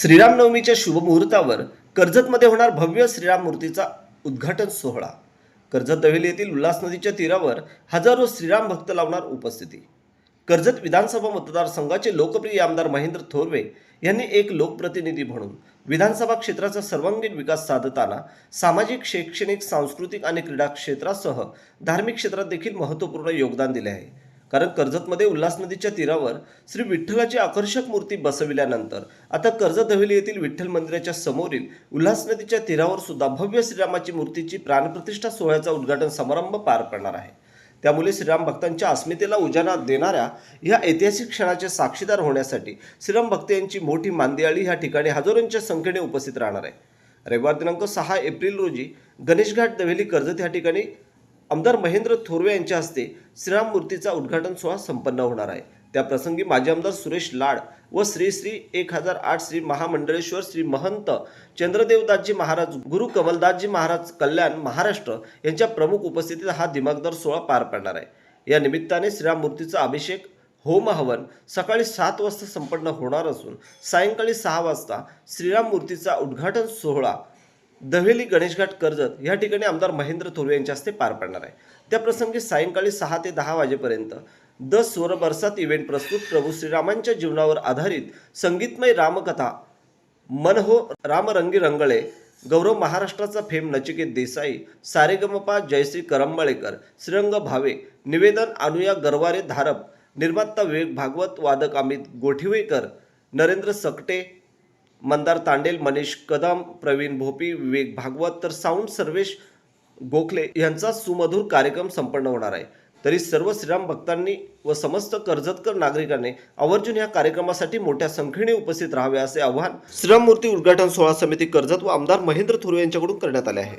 श्रीरामनवमीच्या शुभमुहूर्तावर कर्जतमध्ये होणार भव्य श्रीराम मूर्तीचा उद्घाटन सोहळा. कर्जत दवेली येथील उल्हास नदीच्या तीरावर हजारो श्रीराम भक्त लावणार उपस्थिती. कर्जत विधानसभा मतदारसंघाचे लोकप्रिय आमदार महेंद्र थोरवे यांनी एक लोकप्रतिनिधी म्हणून विधानसभा क्षेत्राचा सर्वांगीण विकास साधताना सामाजिक शैक्षणिक सांस्कृतिक आणि क्रीडा क्षेत्रासह धार्मिक क्षेत्रात देखील महत्त्वपूर्ण योगदान दिले आहे. कारण कर्जतमध्ये उल्हास नदीच्या तीरावर श्री विठ्ठलाची आकर्षक मूर्ती बसविल्यानंतर आता कर्जत हवेली येथील विठ्ठल मंदिराच्या समोरील उल्हास नदीच्या तीरावर सुद्धा भव्य श्रीरामाची मूर्तीची प्राणप्रतिष्ठा सोहळ्याचा उद्घाटन समारंभ पार पडणार आहे. त्यामुळे श्रीराम भक्तांच्या अस्मितेला उजाणा देणाऱ्या या ऐतिहासिक क्षणाचे साक्षीदार होण्यासाठी श्रीराम भक्त यांची मोठी मांदियाळी ह्या ठिकाणी हजारोंच्या संख्येने उपस्थित राहणार आहे. रविवार दिनांक सहा एप्रिल रोजी गणेशघाट दवेली कर्जत या ठिकाणी आमदार महेंद्र थोरवे यांच्या हस्ते श्रीराम मूर्तीचा उद्घाटन सोहळा संपन्न होणार आहे. त्याप्रसंगी माजी आमदार सुरेश लाड व श्री श्री एक हजार आठ श्री महामंडळेश्वर श्री महंत चंद्रदेवदासजी महाराज गुरु कमलदासजी महाराज कल्याण महाराष्ट्र यांच्या प्रमुख उपस्थितीत हा दिमागदार सोहळा पार पडणार आहे. या निमित्ताने श्रीराम मूर्तीचा अभिषेक होम हवन सकाळी सात वाजता संपन्न होणार असून सायंकाळी सहा वाजता श्रीराम मूर्तीचा उद्घाटन सोहळा दहेली गणेशघाट कर्जत या ठिकाणी आमदार महेंद्र थोरवे यांच्या हस्ते पार पडणार आहे. त्या प्रसंगी सायंकाळी सहा ते दहा वाजेपर्यंत द स्वरबरसात इव्हेंट प्रस्तुत प्रभू श्रीरामांच्या जीवनावर आधारित संगीतमय रामकथा मन हो रामरंगी रंगळे गौरव महाराष्ट्राचा फेम नचिकेत देसाई सारेगमपा जयश्री करंबळेकर श्रीरंग भावे निवेदन अनुया गरवारे धारप निर्माता विवेक भागवत वादक अमित गोठिवेकर नरेंद्र सकटे मंदार तांडेल मनीष कदम प्रवीण भोपी विवेक भागवत तर साऊंड सर्वेश गोखले यांचा सुमधुर कार्यक्रम संपन्न होणार आहे. तरी सर्व श्रीराम भक्तांनी व समस्त कर्जतकर नागरिकांनी आवर्जून या कार्यक्रमासाठी मोठ्या संख्येने उपस्थित राहावे असे आवाहन श्रीराम मूर्ती उद्घाटन सोहळा समिती कर्जत व आमदार महेंद्र थोरवे यांच्याकडून करण्यात आले आहे.